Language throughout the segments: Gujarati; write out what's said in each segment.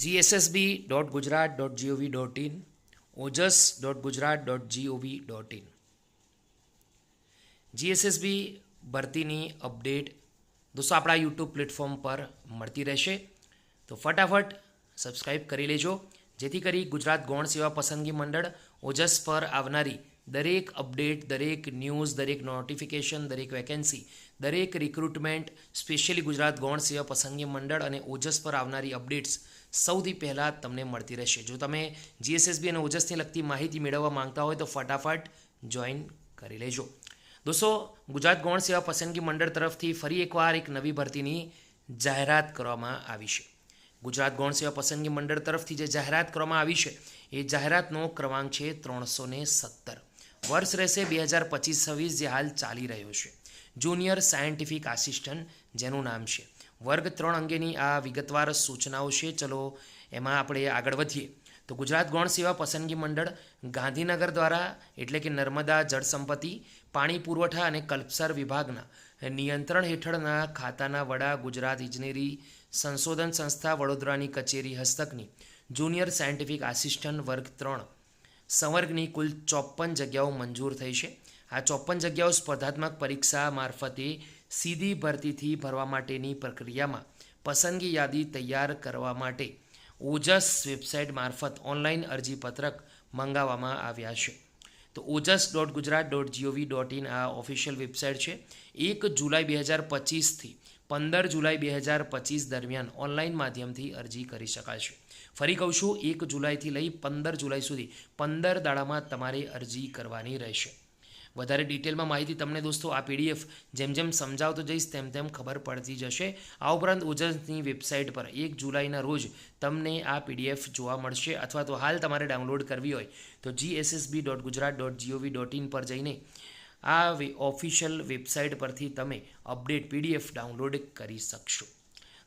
GSSB dot Gujarat dot GOV dot in Ojas dot Gujarat dot GOV dot in GSSB ભરતીની અપડેટ દોસ્તો આપણા યુટ્યુબ પ્લેટફોર્મ પર મળતી રહેશે. તો ફટાફટ સબસ્ક્રાઈબ કરી લેજો. જેથી કરી ગુજરાત ગૌણ સેવા પસંદગી મંડળ ઓજસ પર આવનારી દરેક અપડેટ, દરેક ન્યૂઝ, દરેક નોટિફિકેશન, દરેક વેકેન્સી, દરેક રિક્રુટમેન્ટ સ્પેશિયલી ગુજરાત ગૌણ સેવા પસંદગી મંડળ અને ઓજસ પર આવનારી અપડેટ્સ સૌથી પહેલાં તમને મળતી રહેશે. જો તમે જીએસએસબી અને ઓજસને લગતી માહિતી મેળવવા માંગતા હોય તો ફટાફટ જોઈન કરી લેજો. દોસ્તો, ગુજરાત ગૌણ સેવા પસંદગી મંડળ તરફથી ફરી એકવાર એક નવી ભરતીની જાહેરાત કરવામાં આવી છે. ગુજરાત ગૌણ સેવા પસંદગી મંડળ તરફથી જે જાહેરાત કરવામાં આવી છે, એ જાહેરાતનો ક્રમાંક છે ત્રણસો સત્તર. વર્ષ રહેશે બે હજાર પચીસ છવ્વીસ જે હાલ ચાલી રહ્યો છે. જુનિયર સાયન્ટિફિક આસિસ્ટન્ટ જેનું નામ છે. વર્ગ ત્રણ અંગેની આ વિગતવાર સૂચનાઓ છે. ચલો એમાં આપણે આગળ વધીએ. તો ગુજરાત ગૌણ સેવા પસંદગી મંડળ ગાંધીનગર દ્વારા એટલે કે નર્મદા જળ સંપત્તિ, પાણી પુરવઠા અને કલ્પસર વિભાગના નિયંત્રણ હેઠળના ખાતાના વડા ગુજરાત ઇજનેરી સંશોધન સંસ્થા વડોદરાની કચેરી હસ્તકની જુનિયર સાયન્ટિફિક આસિસ્ટન્ટ વર્ગ ત્રણ સંવર્ગની કુલ ચોપન જગ્યાઓ મંજૂર થઈ છે. આ ચોપન જગ્યાઓ સ્પર્ધાત્મક પરીક્ષા મારફતે સીધી ભરતીથી ભરવા માટેની પ્રક્રિયામાં પસંદગી યાદી તૈયાર કરવા માટે ઓજસ વેબસાઇટ મારફત ઓનલાઈન અરજીપત્રક મંગાવવામાં આવ્યા છે. તો Ojas dot Gujarat dot G O V dot in આ ઓફિશિયલ વેબસાઇટ છે. એક જુલાઈ બે હજાર પચીસથી પંદર જુલાઈ બે હજાર પચીસ દરમિયાન ઓનલાઈન માધ્યમથી અરજી કરી શકાશે. ફરી કહું છું, એક જુલાઈથી લઈ પંદર જુલાઈ સુધી પંદર દાડામાં તમારે અરજી કરવાની રહેશે. વધારે ડિટેલમાં માહિતી તમને દોસ્તો આ પીડીએફ જેમ જેમ સમજાવતો જઈશ તેમ તેમ ખબર પડતી જશે. આ ઉપરાંત ઓજસની વેબસાઇટ પર એક જુલાઈના રોજ તમને આ પીડીએફ જોવા મળશે અથવા તો હાલ તમારે ડાઉનલોડ કરવી હોય તો G S S B dot Gujarat dot G O V dot in પર જઈને આ ઓફિશિયલ વેબસાઇટ પરથી તમે અપડેટ પીડીએફ ડાઉનલોડ કરી શકશો.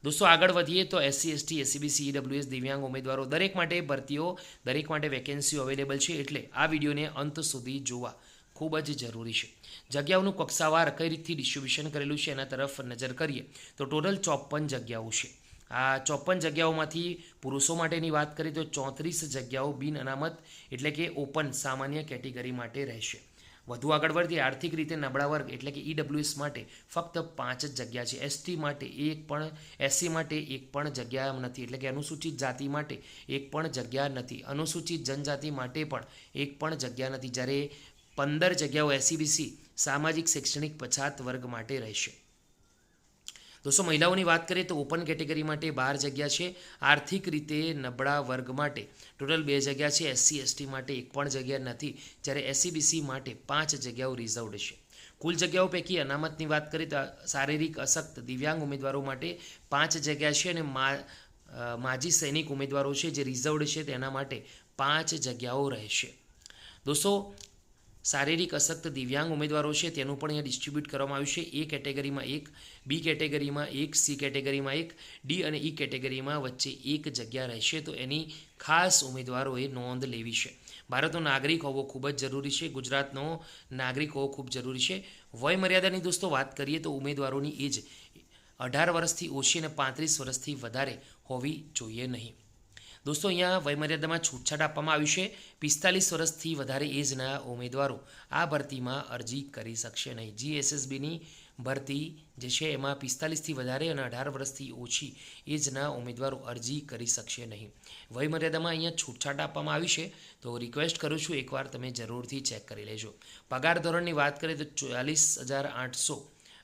દોસ્તો, આગળ વધીએ તો એસસી એસટી એસસીબીસી ઈડબ્લ્યુએસ દિવ્યાંગ ઉમેદવારો દરેક માટે ભરતીઓ, દરેક માટે વેકેન્સીઓ અવેલેબલ છે એટલે આ વિડીયોને અંત સુધી જોવા ખૂબ જ જરૂરી છે. જગ્યાઓનું કક્ષાવાર કઈ રીતથી ડિસ્ટ્રીબ્યુશન કરેલું છે એના તરફ નજર કરીએ તો ટોટલ ચોપન જગ્યાઓ છે. આ ચોપન જગ્યાઓમાંથી પુરુષો માટેની વાત કરીએ તો ચોત્રીસ જગ્યાઓ બિન અનામત એટલે કે ઓપન સામાન્ય કેટેગરી માટે રહેશે. વધુ આગળ વધીએ આર્થિક રીતે નબળા વર્ગ, એટલે કે ઈડબ્લ્યુએસ માટે ફક્ત પાંચ જ જગ્યા છે. એસટી માટે એક પણ એસસી માટે એક પણ જગ્યા નથી, એટલે કે અનુસૂચિત જાતિ માટે એક પણ જગ્યા નથી. અનુસૂચિત જનજાતિ માટે પણ એક પણ જગ્યા નથી. જ્યારે પંદર જગ્યાઓ એસસીબીસી સામાજિક, શૈક્ષણિક પછાત વર્ગ માટે રહેશે. દોસ્તો, મહિલાઓની વાત કરીએ તો ઓપન કેટેગરી માટે બાર જગ્યા છે, આર્થિક રીતે નબળા વર્ગ માટે. ટોટલ બે જગ્યા છે એસસી એસટી માટે એક પણ જગ્યા નથી, જ્યારે એસસીબીસી માટે પાંચ જગ્યાઓ રિઝર્વડ છે. કુલ જગ્યાઓ પૈકી અનામતની વાત કરીએ તો શારીરિક અશક્ત દિવ્યાંગ ઉમેદવારો માટે પાંચ જગ્યા છે અને માજી સૈનિક ઉમેદવારો છે જે રિઝર્વડ છે, તેના માટે પાંચ જગ્યાઓ રહેશે. દોસ્તો શારીરિક અશક્ત દિવ્યાંગ ઉમેદવારો છે, તેનું પણ અહીંયા ડિસ્ટ્રીબ્યુટ કરવામાં આવ્યું છે. એ કેટેગરીમાં એક, બી કેટેગરીમાં એક, સી કેટેગરીમાં એક, ડી અને ઈ કેટેગરીમાં વચ્ચે એક જગ્યા રહેશે. તો એની ખાસ ઉમેદવારોએ નોંધ લેવી છે. ભારતનો નાગરિક હોવો ખૂબ જ જરૂરી છે. ગુજરાતનો નાગરિક હોવો ખૂબ જરૂરી છે. વય મર્યાદાની દોસ્તો, વાત કરીએ તો ઉમેદવારોની એજ અઢાર વર્ષથી ઓછી અને પાંત્રીસ વર્ષથી વધારે હોવી જોઈએ નહીં. દોસ્તો, અહીંયા વયમર્યાદામાં છૂટછાટ આપવામાં આવી છે. પિસ્તાલીસ વર્ષથી વધારે એજના ઉમેદવારો આ ભરતીમાં અરજી કરી શકશે નહીં. જીએસએસબીની ભરતી જે છે, એમાં પિસ્તાલીસથી વધારે અને અઢાર વર્ષથી ઓછી એજના ઉમેદવારો અરજી કરી શકશે નહીં. વયમર્યાદામાં અહીંયા છૂટછાટ આપવામાં આવી છે. તો રિક્વેસ્ટ કરું છું, એકવાર તમે જરૂરથી ચેક કરી લેજો. પગાર ધોરણની વાત કરીએ તો ચાલીસ હજાર આઠસો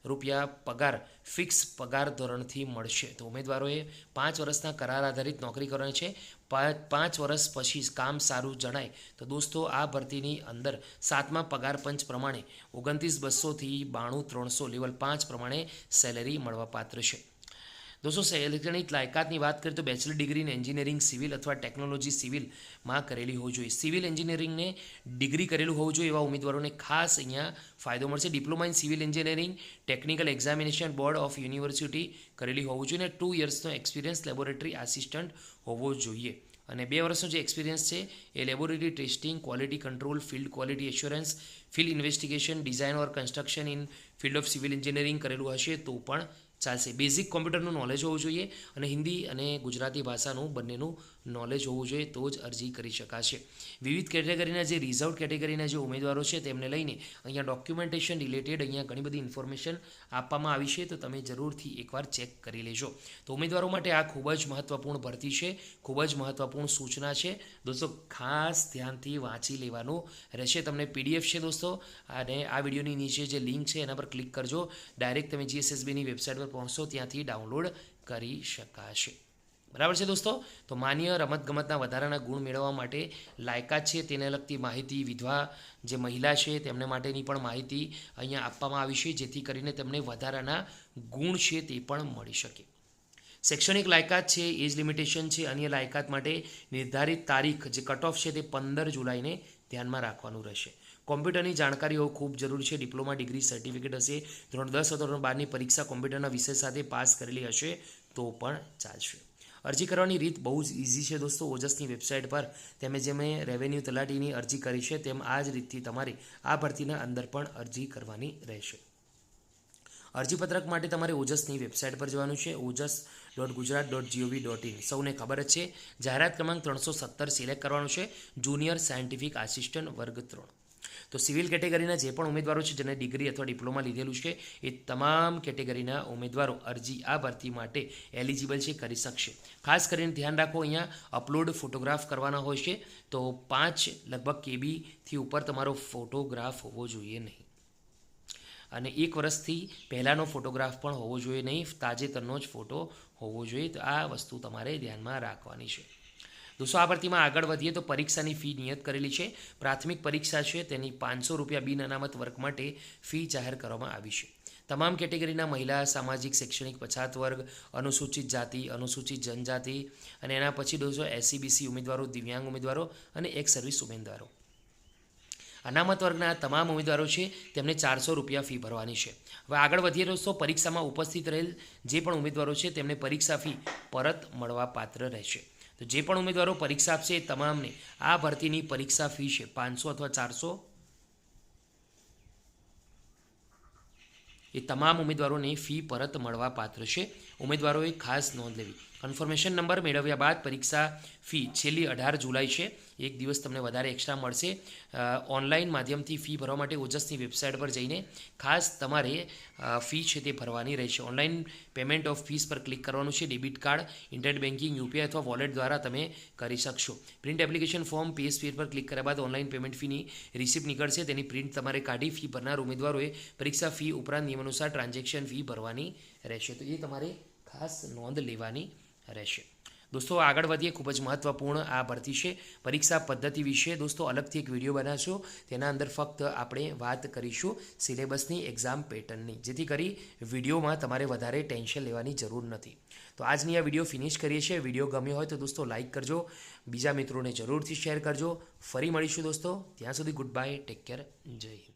રૂપિયા પગાર ફિક્સ પગાર ધોરણથી મળશે. તો ઉમેદવારોએ પાંચ વર્ષના કરાર આધારિત નોકરી કરવાની છે. પાંચ વર્ષ પછી કામ સારું જણાય. તો દોસ્તો, આ ભરતીની અંદર સાતમા પગાર પંચ પ્રમાણે ઓગણત્રીસ બસોથી બાણું ત્રણસો લેવલ પાંચ પ્રમાણે સેલેરી મળવાપાત્ર છે. દોસ્તો શૈક્ષણિક લાયકાતની વાત કરીએ તો બેચલર ડિગ્રી એન્જિનિયરિંગ સિવિલ અથવા ટેકનોલોજી સિવિલમાં કરેલી હોવી જોઈએ. સિવિલ એન્જિનિયરિંગને ડિગ્રી કરેલું હોવું જોઈએ એવા ઉમેદવારોને ખાસ અહીંયા ફાયદો મળશે. Diploma in civil engineering technical examination board of university કરેલી હોવું જોઈએ અને ટુ યર્સનો એક્સપિરિયન્સ લેબોરેટરી આસિસ્ટન્ટ હોવો જોઈએ. અને બે વર્ષનો જે એક્સપિરિયન્સ છે એ laboratory testing quality control field quality assurance field investigation design or construction in field of civil engineering કરેલું હશે તો પણ ચાલશે. બેઝિક કોમ્પ્યુટરનું નોલેજ હોવું જોઈએ અને હિન્દી અને ગુજરાતી ભાષાનું બંનેનું નોલેજ હોવું જોઈએ તો જ અરજી કરી શકાશે. વિવિધ કેટેગરીના જે રિઝર્વ કેટેગરીના જે ઉમેદવારો છે તેમને લઈને અહીંયા ડોક્યુમેન્ટેશન રિલેટેડ અહીંયા ઘણી બધી ઇન્ફોર્મેશન આપવામાં આવી છે તો તમે જરૂરથી એકવાર ચેક કરી લેજો. તો ઉમેદવારો માટે આ ખૂબ જ મહત્ત્વપૂર્ણ ભરતી છે, ખૂબ જ મહત્ત્વપૂર્ણ સૂચના છે. દોસ્તો, ખાસ ધ્યાનથી વાંચી લેવાનું રહેશે તમને પીડીએફ છે દોસ્તો અને આ વિડીયોની નીચે જે લિંક છે એના પર ક્લિક કરજો. ડાયરેક્ટ તમે જીએસએસબીની વેબસાઇટ પર પહોંચશો ત્યાંથી ડાઉનલોડ કરી શકાશે. બરાબર છે દોસ્તો? તો માન્ય રમતગમતના વધારાના ગુણ મેળવવા માટે લાયકાત છે તેને લગતી માહિતી વિધવા જે મહિલા છે તેમને માટેની પણ માહિતી અહીંયા આપવામાં આવી છે, જેથી કરીને તેમને વધારાના ગુણ છે તે પણ મળી શકે. શૈક્ષણિક લાયકાત છે, એજ લિમિટેશન છે, અન્ય લાયકાત માટે નિર્ધારિત તારીખ જે કટ ઓફ છે તે પંદર જુલાઈને ધ્યાનમાં રાખવાનું રહેશે. કોમ્પ્યુટરની જાણકારી હોવું ખૂબ જરૂરી છે. ડિપ્લોમા, ડિગ્રી, સર્ટિફિકેટ હશે. ધોરણ દસ અથવા ધોરણ બારની પરીક્ષા કોમ્પ્યુટરના વિષય સાથે પાસ કરેલી હશે તો પણ ચાલશે. અરજી કરવાની રીત બહુ જ ઇઝી છે દોસ્તો. ઓજસની વેબસાઇટ પર તમે જેમ રેવન્યુ તલાટીની અરજી કરી છે તેમ આ જ રીતથી તમારે આ ભરતીના અંદર પણ અરજી કરવાની રહેશે. અરજીપત્રક માટે તમારે ઓજસની વેબસાઇટ પર જવાનું છે. Ojas dot Gujarat dot G O V dot in સૌને ખબર જ છે. જાહેરાત ક્રમાંક ત્રણસો સત્તર સિલેક્ટ કરવાનું છે. જુનિયર સાયન્ટિફિક આસિસ્ટન્ટ વર્ગ ત્રણ. તો સિવિલ કેટેગરીના જે પણ ઉમેદવારો છે, જેને ડિગ્રી અથવા ડિપ્લોમા લીધેલું છે, એ તમામ કેટેગરીના ઉમેદવારો અરજી આ ભરતી માટે એલિજિબલ છે, કરી શકશે. ખાસ કરીને ધ્યાન રાખો, અહીંયા અપલોડ ફોટોગ્રાફ કરવાના હોય છે, તો પાંચ લગભગ કેબીથી ઉપર તમારો ફોટોગ્રાફ હોવો જોઈએ નહીં. અને એક વર્ષથી પહેલાંનો ફોટોગ્રાફ પણ હોવો જોઈએ નહીં, તાજેતરનો જ ફોટો હોવો જોઈએ, તો આ વસ્તુ તમારે ધ્યાનમાં રાખવાની છે. દોસ્તો, આ ભરતીમાં આગળ વધીએ તો પરીક્ષાની ફી નિયત કરેલી છે. પ્રાથમિક પરીક્ષા છે, તેની પાંચસો રૂપિયા બિન અનામત વર્ગ માટે ફી જાહેર કરવામાં આવી છે. તમામ કેટેગરીના મહિલા, સામાજિક, શૈક્ષણિક, પછાત વર્ગ, અનુસૂચિત જાતિ, અનુસૂચિત જનજાતિ અને એના પછી દોસ્તો એસસીબીસી ઉમેદવારો, દિવ્યાંગ ઉમેદવારો અને એક સર્વિસ ઉમેદવારો. અનામત વર્ગના તમામ ઉમેદવારો છે, તેમને ચારસો રૂપિયા ફી ભરવાની છે. હવે આગળ વધીએ દોસ્તો, પરીક્ષામાં ઉપસ્થિત રહેલ જે પણ ઉમેદવારો છે, તેમને પરીક્ષા ફી પરત મળવા પાત્ર રહેશે. તો જે પણ ઉમેદવારો પરીક્ષા આપશે એ તમામને આ ભરતીની પરીક્ષા ફી છે પાંચસો અથવા ચારસો. એ તમામ ઉમેદવારોને ફી પરત મળવા પાત્ર છે. ઉમેદવારોએ ખાસ નોંધ લેવી. કન્ફર્મેશન નંબર મેળવ્યા બાદ પરીક્ષા ફી છેલ્લી અઢાર જુલાઈ છે. એક દિવસ તમને વધારે એક્સ્ટ્રા મળશે. ઓનલાઈન માધ્યમથી ફી ભરવા માટે ઓજસની વેબસાઇટ પર જઈને ખાસ તમારે ફી છે તે ભરવાની રહેશે. ઓનલાઈન પેમેન્ટ ઓફ ફીસ પર ક્લિક કરવાનું છે. Debit card internet banking UPI અથવા વોલેટ દ્વારા તમે કરી શકશો. Print application form page fee પર ક્લિક કર્યા બાદ ઓનલાઈન પેમેન્ટ ફીની રિસિપ્ટ નીકળશે. તેની પ્રિન્ટ તમારે કાઢી ફી ભરનાર ઉમેદવારોએ પરીક્ષા ફી ઉપરાંત નિયમ અનુસાર ટ્રાન્ઝેક્શન ફી ભરવાની રહેશે. તો એ તમારે ખાસ નોંધ લેવાની રહેશે. દોસ્તો, આગળ વધીએ. ખૂબ જ મહત્ત્વપૂર્ણ આ ભરતી છે. પરીક્ષા પદ્ધતિ વિશે દોસ્તો, અલગથી એક વીડિયો બનાવશો. તેના અંદર ફક્ત આપણે વાત કરીશું સિલેબસની એક્ઝામ પેટર્નની જેથી કરી વિડીયોમાં તમારે વધારે ટેન્શન લેવાની જરૂર નથી. તો આજની આ વીડિયો ફિનિશ કરીએ છીએ. વીડિયો ગમ્યો હોય તો દોસ્તો લાઇક કરજો. બીજા મિત્રોને જરૂરથી શેર કરજો. ફરી મળીશું દોસ્તો. ત્યાં સુધી ગુડ બાય ટેક કેર જય હિન્દ.